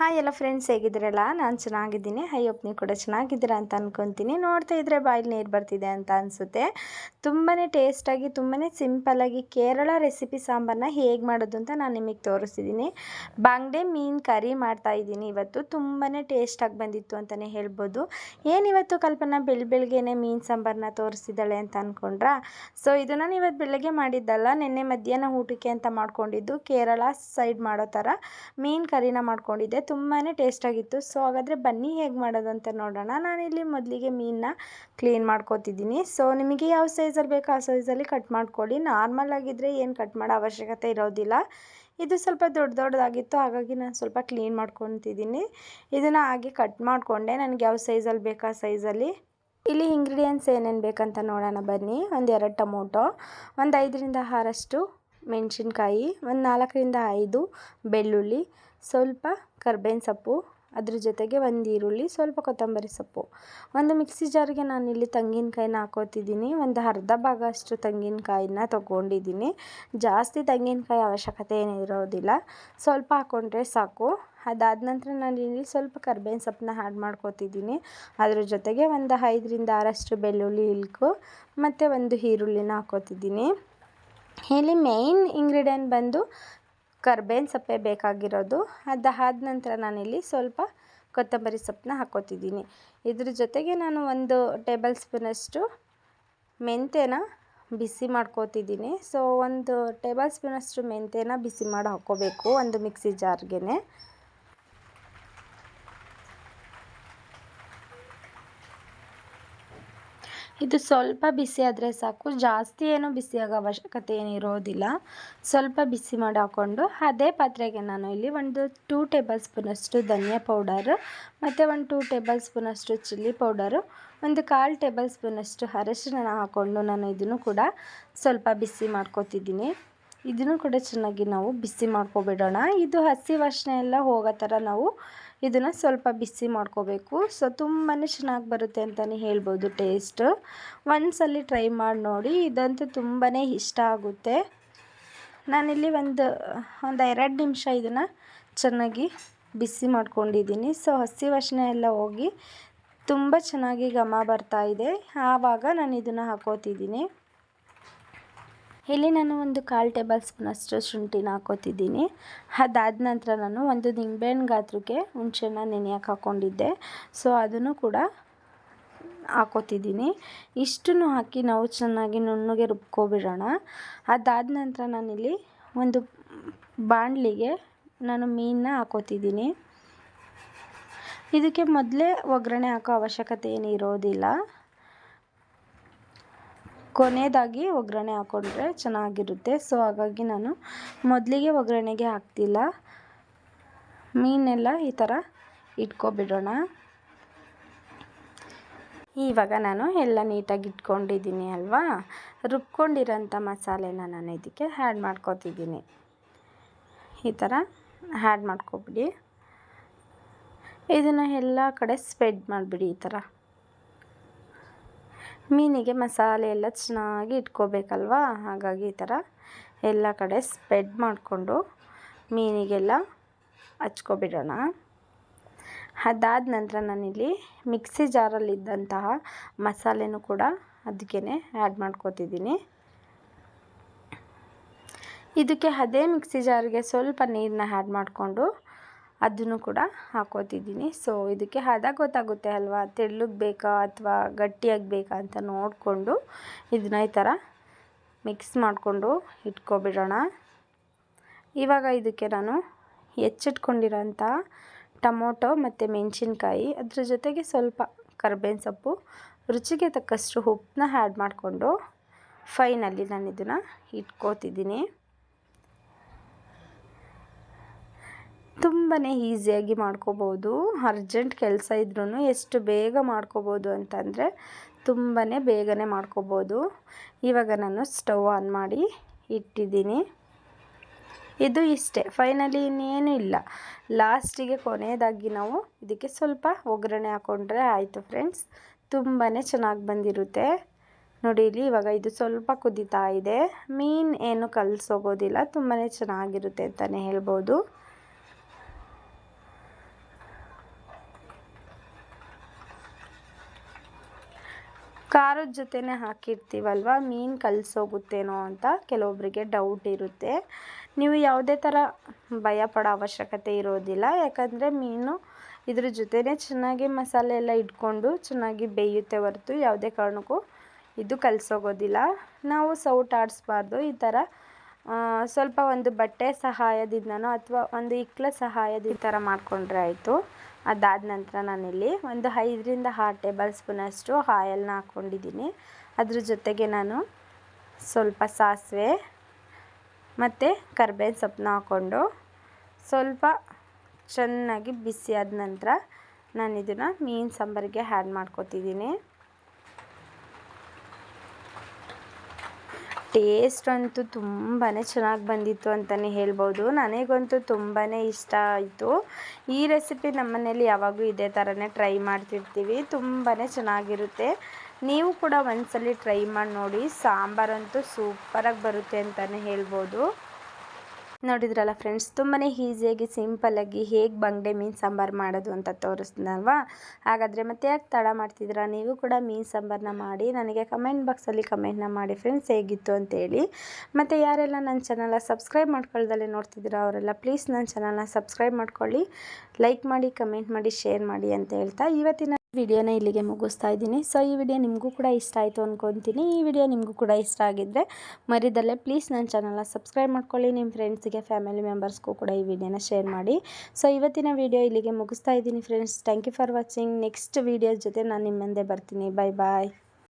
Hi ಎಲ್ಲ friends ಹೇಗಿದ್ದೀರಲ್ಲ? ನಾನು ಚೆನ್ನಾಗಿದ್ದೀನಿ. ಹೈ ನೀವು ಕೂಡ ಚೆನ್ನಾಗಿದ್ದೀರಾ ಅಂತ ಅಂದ್ಕೊತೀನಿ ನೋಡ್ತಾ ಇದ್ದರೆ ಬಾಯಲ್ಲಿ ನೀರು ಬರ್ತಿದೆ ಅಂತ ಅನಿಸುತ್ತೆ. ತುಂಬಾ ಟೇಸ್ಟಾಗಿ ತುಂಬಾ ಸಿಂಪಲ್ಲಾಗಿ ಕೇರಳ ರೆಸಿಪಿ ಸಾಂಬಾರನ್ನ ಹೇಗೆ ಮಾಡೋದು ಅಂತ ನಾನು ನಿಮಗೆ ತೋರಿಸ್ತಿದ್ದೀನಿ ಬಾಂಗ್ಡೆ ಮೀನು ಕರಿ ಮಾಡ್ತಾ ಇದ್ದೀನಿ ಇವತ್ತು. ತುಂಬಾ ಟೇಸ್ಟಾಗಿ ಬಂದಿತ್ತು ಅಂತಲೇ ಹೇಳ್ಬೋದು. ಏನಿವತ್ತು ಕಲ್ಪನಾ ಬೆಳ ಬೆಳಗ್ಗೆನೆ ಮೀನು ಸಾಂಬಾರನ್ನ ತೋರಿಸಿದ್ದಾಳೆ ಅಂತ ಅಂದ್ಕೊಂಡ್ರಾ ಸೊ ಇದು ನಾನು ಇವತ್ತು ಬೆಳಗ್ಗೆ ಮಾಡಿದ್ದಲ್ಲ. ನಿನ್ನೆ ಮಧ್ಯಾಹ್ನ ಊಟಕ್ಕೆ ಅಂತ ಮಾಡ್ಕೊಂಡಿದ್ದು. ಕೇರಳ ಸೈಡ್ ಮಾಡೋ ಥರ ಮೀನು ಕರಿನ ಮಾಡ್ಕೊಂಡಿದ್ದೆ. ತುಂಬಾ ಟೇಸ್ಟಾಗಿತ್ತು ಸೊ ಹಾಗಾದರೆ ಬನ್ನಿ ಹೇಗೆ ಮಾಡೋದು ಅಂತ ನೋಡೋಣ. ನಾನಿಲ್ಲಿ ಮೊದಲಿಗೆ ಮೀನನ್ನ ಕ್ಲೀನ್ ಮಾಡ್ಕೋತಿದ್ದೀನಿ. ಸೊ ನಿಮಗೆ ಯಾವ ಸೈಜಲ್ಲಿ ಬೇಕೋ ಆ ಸೈಜಲ್ಲಿ ಕಟ್ ಮಾಡ್ಕೊಳ್ಳಿ. ನಾರ್ಮಲ್ ಆಗಿದ್ದರೆ ಏನು ಕಟ್ ಮಾಡೋ ಅವಶ್ಯಕತೆ ಇರೋದಿಲ್ಲ. ಇದು ಸ್ವಲ್ಪ ದೊಡ್ಡ ದೊಡ್ಡದಾಗಿತ್ತು. ಹಾಗಾಗಿ ನಾನು ಸ್ವಲ್ಪ ಕ್ಲೀನ್ ಮಾಡ್ಕೊತಿದ್ದೀನಿ. ಇದನ್ನು ಹಾಗೆ ಕಟ್ ಮಾಡಿಕೊಂಡೆ. ನನಗೆ ಯಾವ ಸೈಜಲ್ಲಿ ಬೇಕೋ ಆ ಸೈಜಲ್ಲಿ ಇಲ್ಲಿ ಇಂಗ್ರೀಡಿಯೆಂಟ್ಸ್ ಏನೇನು ಬೇಕಂತ ನೋಡೋಣ ಬನ್ನಿ. ಒಂದು ಎರಡು ಟೊಮೊಟೊ, ಒಂದು ಐದರಿಂದ ಆರಷ್ಟು ಮೆಣಸಿನ್ಕಾಯಿ, ಒಂದು ನಾಲ್ಕರಿಂದ ಐದು ಬೆಳ್ಳುಳ್ಳಿ, ಸ್ವಲ್ಪ ಕರ್ಬೇವಿನ ಸೊಪ್ಪು, ಅದ್ರ ಜೊತೆಗೆ ಒಂದು ಈರುಳ್ಳಿ, ಸ್ವಲ್ಪ ಕೊತ್ತಂಬರಿ ಸೊಪ್ಪು. ಒಂದು ಮಿಕ್ಸಿ ಜಾರಿಗೆ ಇಲ್ಲಿ ತೆಂಗಿನಕಾಯಿನ ಹಾಕೋತಿದ್ದೀನಿ. ಒಂದು ಅರ್ಧ ಭಾಗ ಅಷ್ಟು ತೆಂಗಿನಕಾಯಿನ ತೊಗೊಂಡಿದ್ದೀನಿ. ಜಾಸ್ತಿ ತೆಂಗಿನಕಾಯಿ ಅವಶ್ಯಕತೆ ಏನು ಇರೋದಿಲ್ಲ ಸ್ವಲ್ಪ ಹಾಕ್ಕೊಂಡ್ರೆ ಸಾಕು. ಅದಾದ ನಂತರ ನಾನು ಇಲ್ಲಿ ಸ್ವಲ್ಪ ಕರ್ಬೇವಿನ ಸೊಪ್ಪನ್ನ ಆ್ಯಡ್ ಮಾಡ್ಕೋತಿದ್ದೀನಿ. ಅದ್ರ ಜೊತೆಗೆ ಒಂದು ಐದರಿಂದ ಆರಷ್ಟು ಬೆಳ್ಳುಳ್ಳಿ ಇಲ್ಕು ಮತ್ತು ಒಂದು ಈರುಳ್ಳಿನ ಹಾಕೋತಿದ್ದೀನಿ. ಇಲ್ಲಿ ಮೇಯ್ನ್ ಇಂಗ್ರೀಡಿಯೆಂಟ್ ಬಂದು ಕರ್ಬೇವಿನ ಸೊಪ್ಪೆ ಬೇಕಾಗಿರೋದು. ಅದಾದ ನಂತರ ನಾನಿಲ್ಲಿ ಸ್ವಲ್ಪ ಕೊತ್ತಂಬರಿ ಸೊಪ್ಪನ್ನ ಹಾಕೋತಿದ್ದೀನಿ. ಇದ್ರ ಜೊತೆಗೆ ನಾನು ಒಂದು ಟೇಬಲ್ ಸ್ಪೂನಷ್ಟು ಮೆಂತ್ಯನ ಬಿಸಿ ಮಾಡ್ಕೋತಿದ್ದೀನಿ. ಸೊ ಒಂದು ಟೇಬಲ್ ಸ್ಪೂನಷ್ಟು ಮೆಂತ್ಯನ ಬಿಸಿ ಮಾಡಿ ಹಾಕ್ಕೋಬೇಕು ಒಂದು ಮಿಕ್ಸಿ ಜಾರ್ಗೆ ಇದು ಸ್ವಲ್ಪ ಬಿಸಿ ಆದರೆ ಸಾಕು. ಜಾಸ್ತಿ ಏನು ಬಿಸಿಯಾಗೋ ಅವಶ್ಯಕತೆ ಏನಿರೋದಿಲ್ಲ. ಸ್ವಲ್ಪ ಬಿಸಿ ಮಾಡಿ ಹಾಕ್ಕೊಂಡು ಅದೇ ಪಾತ್ರೆಗೆ ನಾನು ಇಲ್ಲಿ ಒಂದು ಟೂ ಟೇಬಲ್ ಸ್ಪೂನಷ್ಟು ಧನಿಯಾ ಪೌಡರ್ ಮತ್ತು ಒಂದು ಟೂ ಟೇಬಲ್ ಸ್ಪೂನಷ್ಟು ಚಿಲ್ಲಿ ಪೌಡರು ಒಂದು ಕಾಲು ಟೇಬಲ್ ಸ್ಪೂನಷ್ಟು ಅರಶಿನ ಹಾಕ್ಕೊಂಡು ನಾನು ಇದನ್ನು ಕೂಡ ಸ್ವಲ್ಪ ಬಿಸಿ ಮಾಡ್ಕೊತಿದ್ದೀನಿ. ಇದನ್ನು ಕೂಡ ಚೆನ್ನಾಗಿ ನಾವು ಬಿಸಿ ಮಾಡ್ಕೊಬಿಡೋಣ. ಇದು ಹಸಿ ವಾಸನೆ ಎಲ್ಲ ಹೋಗೋ ಥರ ನಾವು ಇದನ್ನು ಸ್ವಲ್ಪ ಬಿಸಿ ಮಾಡ್ಕೋಬೇಕು. ಸೊ ತುಂಬಾ ಚೆನ್ನಾಗಿ ಬರುತ್ತೆ ಅಂತಲೇ ಹೇಳ್ಬೋದು ಟೇಸ್ಟ್ ಒಂದ್ಸಲಿ ಟ್ರೈ ಮಾಡಿ ನೋಡಿ. ಇದಂತೂ ತುಂಬಾ ಇಷ್ಟ ಆಗುತ್ತೆ. ನಾನಿಲ್ಲಿ ಒಂದು ಒಂದು ಎರಡು ನಿಮಿಷ ಇದನ್ನು ಚೆನ್ನಾಗಿ ಬಿಸಿ ಮಾಡ್ಕೊಂಡಿದ್ದೀನಿ. ಸೊ ಹಸಿ ವಾಸನೆ ಎಲ್ಲ ಹೋಗಿ ತುಂಬ ಚೆನ್ನಾಗಿ ಘಮ ಇದೆ. ಆವಾಗ ನಾನು ಇದನ್ನು ಹಾಕೋತಿದ್ದೀನಿ. ಇಲ್ಲಿ ನಾನು ಒಂದು ಕಾಲು ಟೇಬಲ್ ಸ್ಪೂನಷ್ಟು ಶುಂಠಿನ ಹಾಕೋತಿದ್ದೀನಿ. ಅದಾದ ನಂತರ ನಾನು ಒಂದು ನಿಂಬೆಹಣ್ಣು ಗಾತ್ರಕ್ಕೆ ಹುಣಸೆಹಣ್ಣ ನೆನೆಯಕ್ಕೆ ಹಾಕ್ಕೊಂಡಿದ್ದೆ ಸೊ ಅದನ್ನು ಕೂಡ ಹಾಕೋತಿದ್ದೀನಿ. ಇಷ್ಟನ್ನು ಹಾಕಿ ನಾವು ಚೆನ್ನಾಗಿ ನುಣ್ಣಗೆ ರುಬ್ಕೊಬಿಡೋಣ. ಅದಾದ ನಂತರ ನಾನಿಲ್ಲಿ ಒಂದು ಬಾಣಲಿಗೆ ನಾನು ಮೀನನ್ನ ಹಾಕೋತಿದ್ದೀನಿ. ಇದಕ್ಕೆ ಮೊದಲೇ ಒಗ್ಗರಣೆ ಹಾಕೋ ಅವಶ್ಯಕತೆ ಏನು ಇರೋದಿಲ್ಲ. ಕೊನೆಯದಾಗಿ ಒಗ್ಗರಣೆ ಹಾಕ್ಕೊಂಡ್ರೆ ಚೆನ್ನಾಗಿರುತ್ತೆ. ಸೊ ಹಾಗಾಗಿ ನಾನು ಮೊದಲಿಗೆ ಒಗ್ಗರಣೆಗೆ ಹಾಕ್ತಿಲ್ಲ. ಮೀನೆಲ್ಲ ಈ ಥರ ಇಟ್ಕೊಬಿಡೋಣ. ಇವಾಗ ನಾನು ಎಲ್ಲ ನೀಟಾಗಿ ಇಟ್ಕೊಂಡಿದ್ದೀನಿ ಅಲ್ವಾ? ರುಬ್ಕೊಂಡಿರೋಂಥ ಮಸಾಲೆನ ನಾನು ಇದಕ್ಕೆ ಆ್ಯಡ್ ಮಾಡ್ಕೊತಿದ್ದೀನಿ. ಈ ಥರ ಆ್ಯಡ್ ಮಾಡ್ಕೊಬಿಡಿ. ಇದನ್ನು ಎಲ್ಲ ಕಡೆ ಸ್ಪ್ರೆಡ್ ಮಾಡಿಬಿಡಿ ಈ ಥರ. ಮೀನಿಗೆ ಮಸಾಲೆ ಎಲ್ಲ ಚೆನ್ನಾಗಿ ಇಟ್ಕೋಬೇಕಲ್ವ? ಹಾಗಾಗಿ ಈ ಥರ ಎಲ್ಲ ಕಡೆ ಸ್ಪ್ರೆಡ್ ಮಾಡಿಕೊಂಡು ಮೀನಿಗೆಲ್ಲ ಹಚ್ಕೊಬಿಡೋಣ. ಅದಾದ ನಂತರ ನಾನಿಲ್ಲಿ ಮಿಕ್ಸಿ ಜಾರಲ್ಲಿದ್ದಂತಹ ಮಸಾಲೆನೂ ಕೂಡ ಅದಕ್ಕೇ ಆ್ಯಡ್ ಮಾಡ್ಕೋತಿದ್ದೀನಿ. ಇದಕ್ಕೆ ಅದೇ ಮಿಕ್ಸಿ ಜಾರಿಗೆ ಸ್ವಲ್ಪ ನೀರನ್ನ ಆ್ಯಡ್ ಮಾಡಿಕೊಂಡು ಅದನ್ನು ಕೂಡ ಹಾಕೋತಿದ್ದೀನಿ. ಸೊ ಇದಕ್ಕೆ ಹದ ಗೊತ್ತಾಗುತ್ತೆ ಅಲ್ವಾ? ತೆಳ್ಳಗೆ ಬೇಕಾ ಅಥವಾ ಗಟ್ಟಿಯಾಗಿ ಬೇಕಾ ಅಂತ ನೋಡಿಕೊಂಡು ಇದನ್ನ ಈ ಥರ ಮಿಕ್ಸ್ ಮಾಡಿಕೊಂಡು ಇಟ್ಕೊಬಿಡೋಣ. ಇವಾಗ ಇದಕ್ಕೆ ನಾನು ಹೆಚ್ಚಿಟ್ಕೊಂಡಿರೋಂಥ ಟೊಮೊಟೊ ಮತ್ತು ಮೆಣಸಿನ್ಕಾಯಿ, ಅದ್ರ ಜೊತೆಗೆ ಸ್ವಲ್ಪ ಕರ್ಬೇವಿನ ಸೊಪ್ಪು, ರುಚಿಗೆ ತಕ್ಕಷ್ಟು ಉಪ್ಪನ್ನ ಆ್ಯಡ್ ಮಾಡಿಕೊಂಡು ಫೈನಲ್ಲಿ ನಾನು ಇದನ್ನು ಇಟ್ಕೋತಿದ್ದೀನಿ. ತುಂಬಾ ಈಸಿಯಾಗಿ ಮಾಡ್ಕೋಬೋದು. ಅರ್ಜೆಂಟ್ ಕೆಲಸ ಇದ್ರೂ ಎಷ್ಟು ಬೇಗ ಮಾಡ್ಕೋಬೋದು ಅಂತಂದರೆ ತುಂಬಾ ಬೇಗನೆ ಮಾಡ್ಕೋಬೋದು. ಇವಾಗ ನಾನು ಸ್ಟವ್ ಆನ್ ಮಾಡಿ ಇಟ್ಟಿದ್ದೀನಿ. ಇದು ಇಷ್ಟೇ. ಫೈನಲಿ ಇನ್ನೇನು ಇಲ್ಲ. ಲಾಸ್ಟಿಗೆ ಕೊನೆಯದಾಗಿ ನಾವು ಇದಕ್ಕೆ ಸ್ವಲ್ಪ ಒಗ್ಗರಣೆ ಹಾಕ್ಕೊಂಡ್ರೆ ಆಯಿತು ಫ್ರೆಂಡ್ಸ್. ತುಂಬಾ ಚೆನ್ನಾಗಿ ಬಂದಿರುತ್ತೆ. ನೋಡಿ, ಇಲ್ಲಿ ಇವಾಗ ಇದು ಸ್ವಲ್ಪ ಕುದಿತಾ ಇದೆ. ಮೀನು ಏನು ಕಲಸೋಗೋದಿಲ್ಲ. ತುಂಬಾ ಚೆನ್ನಾಗಿರುತ್ತೆ ಅಂತಲೇ ಹೇಳ್ಬೋದು. ಖಾರದ ಜೊತೆನೇ ಹಾಕಿರ್ತೀವಲ್ವ? ಮೀನು ಕಲಸೋಗುತ್ತೇನೋ ಅಂತ ಕೆಲವೊಬ್ಬರಿಗೆ ಡೌಟ್ ಇರುತ್ತೆ. ನೀವು ಯಾವುದೇ ಥರ ಭಯ ಪಡೋ ಅವಶ್ಯಕತೆ ಇರೋದಿಲ್ಲ. ಯಾಕಂದರೆ ಮೀನು ಇದ್ರ ಜೊತೆನೇ ಚೆನ್ನಾಗಿ ಮಸಾಲೆ ಎಲ್ಲ ಇಟ್ಕೊಂಡು ಚೆನ್ನಾಗಿ ಬೇಯುತ್ತೆ ಹೊರತು ಯಾವುದೇ ಕಾರಣಕ್ಕೂ ಇದು ಕಲಸೋಗೋದಿಲ್ಲ. ನಾವು ಸೌಟ್ ಆಡಿಸ್ಬಾರ್ದು. ಈ ಥರ ಸ್ವಲ್ಪ ಒಂದು ಬಟ್ಟೆ ಸಹಾಯದಿಂದನೋ ಅಥವಾ ಒಂದು ಇಕ್ಕಳ ಸಹಾಯದಿಂದ ಈ ಥರ ಮಾಡಿಕೊಂಡ್ರೆ ಆಯಿತು. ಅದಾದ ನಂತರ ನಾನಿಲ್ಲಿ ಒಂದು ಐದರಿಂದ ಆರು ಟೇಬಲ್ ಸ್ಪೂನಷ್ಟು ಆಯಲ್ನ ಹಾಕ್ಕೊಂಡಿದ್ದೀನಿ. ಅದ್ರ ಜೊತೆಗೆ ನಾನು ಸ್ವಲ್ಪ ಸಾಸಿವೆ ಮತ್ತು ಕರ್ಬೇವಿನ ಸೊಪ್ಪನ್ನ ಹಾಕ್ಕೊಂಡು ಸ್ವಲ್ಪ ಚೆನ್ನಾಗಿ ಬಿಸಿ ಆದ ನಂತರ ನಾನು ಇದನ್ನು ಮೀನು ಸಾಂಬಾರಿಗೆ ಆ್ಯಡ್ ಮಾಡ್ಕೊತಿದ್ದೀನಿ. ಟೇಸ್ಟ್ ಅಂತೂ ತುಂಬಾ ಚೆನ್ನಾಗಿ ಬಂದಿತ್ತು ಅಂತಲೇ ಹೇಳ್ಬೋದು. ನನಗಂತೂ ತುಂಬಾ ಇಷ್ಟ ಆಯಿತು. ಈ ರೆಸಿಪಿ ನಮ್ಮ ಮನೇಲಿ ಯಾವಾಗಲೂ ಇದೇ ಥರನೇ ಟ್ರೈ ಮಾಡ್ತಿರ್ತೀವಿ. ತುಂಬಾ ಚೆನ್ನಾಗಿರುತ್ತೆ. ನೀವು ಕೂಡ ಒಂದ್ಸಲಿ ಟ್ರೈ ಮಾಡಿ ನೋಡಿ. ಸಾಂಬಾರಂತೂ ಸೂಪರಾಗಿ ಬರುತ್ತೆ ಅಂತಲೇ ಹೇಳ್ಬೋದು. ನೋಡಿದ್ರಲ್ಲ ಫ್ರೆಂಡ್ಸ್ ತುಂಬಾ ಈಸಿಯಾಗಿ ಸಿಂಪಲ್ಲಾಗಿ ಹೇಗೆ ಬಂಗಡೆ ಮೀನು ಸಾಂಬಾರು ಮಾಡೋದು ಅಂತ ತೋರಿಸ್ತೀನಲ್ವಾ ಹಾಗಾದರೆ ಮತ್ತೆ ಯಾಕೆ ತಡ ಮಾಡ್ತಿದ್ದೀರಾ ನೀವು ಕೂಡ ಮೀನು ಸಾಂಬಾರನ್ನ ಮಾಡಿ ನನಗೆ ಕಮೆಂಟ್ ಬಾಕ್ಸಲ್ಲಿ ಕಮೆಂಟ್ನ ಮಾಡಿ ಫ್ರೆಂಡ್ಸ್ ಹೇಗಿತ್ತು ಅಂತೇಳಿ ಮತ್ತು ಯಾರೆಲ್ಲ ನನ್ನ ಚಾನಲ್ನ ಸಬ್ಸ್ಕ್ರೈಬ್ ಮಾಡ್ಕೊಳ್ದಲ್ಲೇ ನೋಡ್ತಿದ್ದೀರಾ ಅವರೆಲ್ಲ ಪ್ಲೀಸ್ ನನ್ನ ಚಾನಲ್ನ ಸಬ್ಸ್ಕ್ರೈಬ್ ಮಾಡ್ಕೊಳ್ಳಿ ಲೈಕ್ ಮಾಡಿ ಕಮೆಂಟ್ ಮಾಡಿ ಶೇರ್ ಮಾಡಿ ಅಂತ ಹೇಳ್ತಾ ಇವತ್ತಿನ ವಿಡಿಯೋನ ಇಲ್ಲಿಗೆ ಮುಗಿಸ್ತಾ ಇದ್ದೀನಿ. ಸೊ ಈ ವಿಡಿಯೋ ನಿಮಗೂ ಕೂಡ ಇಷ್ಟ ಆಯಿತು ಅಂದ್ಕೊತೀನಿ ಈ ವಿಡಿಯೋ ನಿಮಗೂ ಕೂಡ ಇಷ್ಟ ಆಗಿದ್ದರೆ ಮರಿದಲ್ಲೇ ಪ್ಲೀಸ್ ನನ್ನ ಚಾನಲ್ನ ಸಬ್ಸ್ಕ್ರೈಬ್ ಮಾಡ್ಕೊಳ್ಳಿ. ನಿಮ್ಮ ಫ್ರೆಂಡ್ಸಿಗೆ ಫ್ಯಾಮಿಲಿ ಮೆಂಬರ್ಸ್ಗೂ ಕೂಡ ಈ ವಿಡಿಯೋನ ಶೇರ್ ಮಾಡಿ. ಸೊ ಇವತ್ತಿನ ವಿಡಿಯೋ ಇಲ್ಲಿಗೆ ಮುಗಿಸ್ತಾ ಇದ್ದೀನಿ friends thank you for watching next video ಜೊತೆ ನಾನು ನಿಮ್ಮ ಮುಂದೆ ಬರ್ತೀನಿ. ಬಾಯ್ ಬಾಯ್